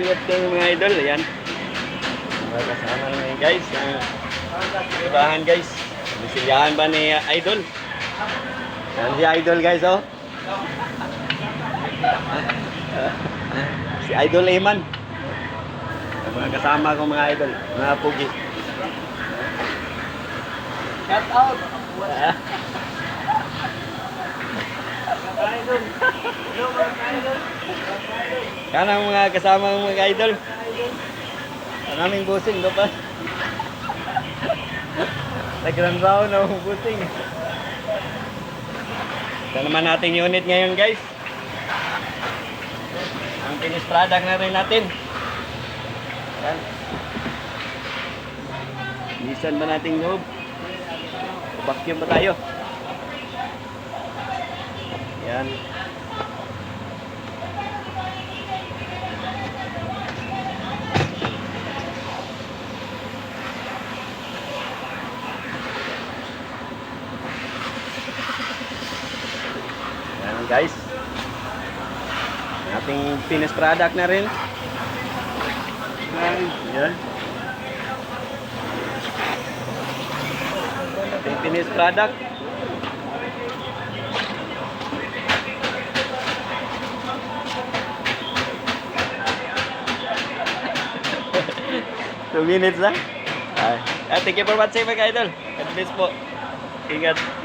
good afternoon mga idol. Ayan. Mga kasama namin guys. Ibahan guys. Bisilyahan ba ni uh, idol? Yan si idol guys oh. si idol Eman. Mga kasama ko mga idol. Mga pugi. Shout out! Yan ang mga kasama ng mga idol. Ang aming busing do pa. Nagranraw na ang busing. Ito naman nating unit ngayon guys. Ang finished product na rin natin. Yan. Lisan ba nating loob? Vacuum ba tayo? Yan. Guys. Ating finished product na rin. Yan. Ating finished product. Two minutes. Ay. Ah, thank you for watching mga idol. God bless po. Ingat.